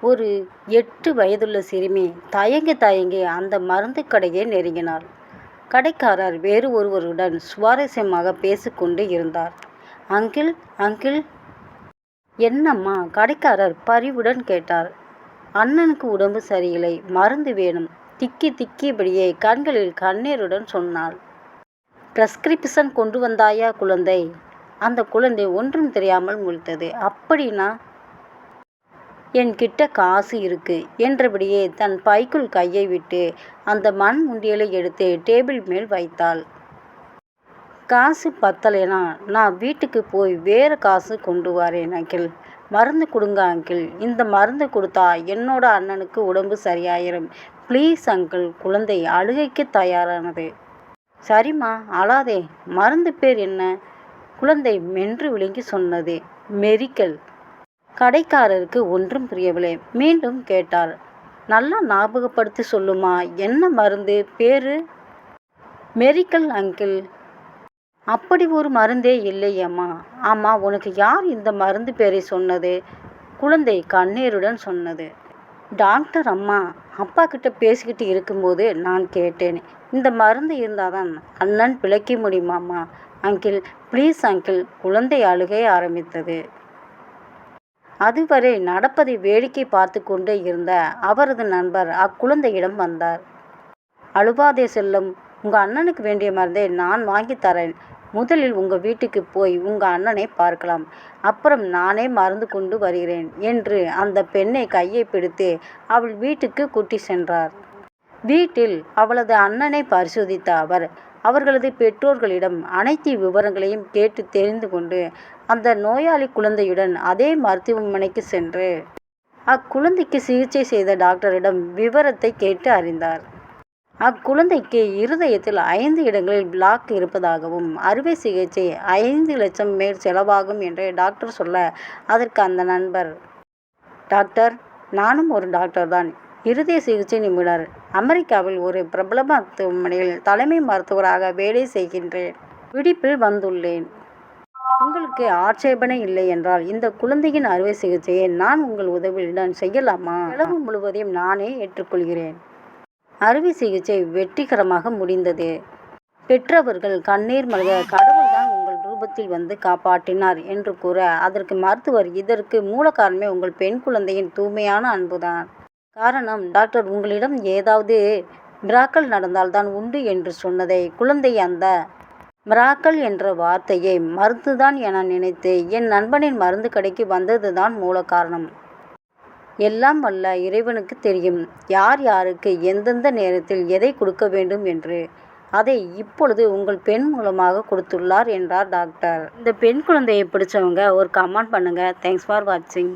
ஒரு எட்டு வயதுள்ள சிறுமி தயங்கி தயங்கி அந்த மருந்து கடையை நெருங்கினாள். கடைக்காரர் வேறு ஒருவருடன் சுவாரஸ்யமாக பேசிக்கொண்டு இருந்தார். Uncle uncle. என்னம்மா? கடைக்காரர் பரிவுடன் கேட்டார். அண்ணனுக்கு உடம்பு சரியில்லை. மருந்து வேணும். திக்கி திக்கியபடியே கண்களில் கண்ணீருடன் சொன்னாள். பிரஸ்கிரிப்ஷன் கொண்டு வந்தாயா குழந்தை? அந்த குழந்தை ஒன்றும் தெரியாமல் முழித்தது. அப்படின்னா? என்கிட்ட காசு இருக்கு என்றபடியே தன் பைக்குள் கையை விட்டு அந்த மண் உண்டியலை எடுத்து டேபிள் மேல் வைத்தாள். காசு பத்தலைனா நான் வீட்டுக்கு போய் வேறு காசு கொண்டு வரேன் அங்கிள். மருந்து கொடுங்க அங்கிள். இந்த மருந்து கொடுத்தா என்னோட அண்ணனுக்கு உடம்பு சரியாயிரும். Please uncle. குழந்தை அழுகைக்கு தயாரானது. சரிம்மா அழாதே. மருந்து பேர் என்ன? குழந்தை மென்று விழுங்கி சொன்னது. மெரிக்கல். கடைக்காரருக்கு ஒன்றும் புரியவில்லை. மீண்டும் கேட்டார். நல்லா ஞாபகப்படுத்தி சொல்லுமா என்ன மருந்து பேரு? Miracle uncle. அப்படி ஒரு மருந்தே இல்லையேம்மா. ஆமா உனக்கு யார் இந்த மருந்து பேரை சொன்னது? குழந்தை கண்ணீருடன் சொன்னது. டாக்டர் அம்மா. அப்பா கிட்ட பேசிக்கிட்டு இருக்கும்போது நான் கேட்டேன். இந்த மருந்து இருந்தாதான் அண்ணன் பிழைக்க முடியுமாம்மா. அங்கிள். Please uncle. குழந்தை அழுகை ஆரம்பித்தது. அதுவரை நடப்பதை வேடிக்கை பார்த்து கொண்டே இருந்த அவரது நண்பர் அக்குழந்தையிடம் வந்தார். அழுவாதே செல்லும் உங்கள் அண்ணனுக்கு வேண்டிய மருந்தை நான் வாங்கித் தரேன். முதலில் உங்கள் வீட்டுக்கு போய் உங்கள் அண்ணனை பார்க்கலாம். அப்புறம் நானே மறந்து கொண்டு வருகிறேன் என்று அந்த பெண்ணை கையை பிடித்து அவள் வீட்டுக்கு கூட்டி சென்றார். வீட்டில் அவளது அண்ணனை பரிசோதித்த அவர் அவர்களது பெற்றோர்களிடம் அனைத்து விவரங்களையும் கேட்டு தெரிந்து கொண்டு அந்த நோயாளி குழந்தையுடன் அதே மருத்துவமனைக்கு சென்று அக்குழந்தைக்கு சிகிச்சை செய்த டாக்டரிடம் விவரத்தை கேட்டு அறிந்தார். அக்குழந்தைக்கு இருதயத்தில் ஐந்து இடங்களில் பிளாக் இருப்பதாகவும் அறுவை சிகிச்சை ஐந்து லட்சம் மேல் செலவாகும் என்று டாக்டர் சொல்ல அதற்கு அந்த நண்பர் டாக்டர் நானும் ஒரு டாக்டர் தான் இருதய சிகிச்சை நிபுணர். அமெரிக்காவில் ஒரு பிரபல மருத்துவமனையில் தலைமை மருத்துவராக வேலை செய்கின்றேன். விடுப்பில் வந்துள்ளேன். உங்களுக்கு ஆட்சேபனை இல்லை என்றால் இந்த குழந்தையின் அறுவை சிகிச்சையை நான் உங்கள் உதவியுடன் செய்யலாமா? செலவு முழுவதையும் நானே ஏற்றுக்கொள்கிறேன். அறுவை சிகிச்சை வெற்றிகரமாக முடிந்தது. பெற்றவர்கள் கண்ணீர் மல்க கடவுள்தான் உங்கள் ரூபத்தில் வந்து காப்பாற்றினார் என்று கூற அதற்கு மருத்துவர் இதற்கு மூல காரணமே உங்கள் பெண் குழந்தையின் தூய்மையான அன்புதான். காரணம் டாக்டர் உங்களிடம் ஏதாவது மிராக்கள் நடந்தால்தான் உண்டு என்று சொன்னதை குழந்தை அந்த மிராக்கள் என்ற வார்த்தையை மருந்துதான் என நினைத்து என் நண்பனின் மருந்து கடைக்கு வந்ததுதான் மூல காரணம். எல்லாம் வல்ல இறைவனுக்கு தெரியும் யார் யாருக்கு எந்தெந்த நேரத்தில் எதை கொடுக்க வேண்டும் என்று. அதை இப்பொழுது உங்கள் பெண் மூலமாக கொடுத்துள்ளார் என்றார் டாக்டர். இந்த பெண் குழந்தையை பிடிச்சவங்க ஒரு கமெண்ட் பண்ணுங்கள் தேங்க்ஸ் ஃபார் வாட்சிங்.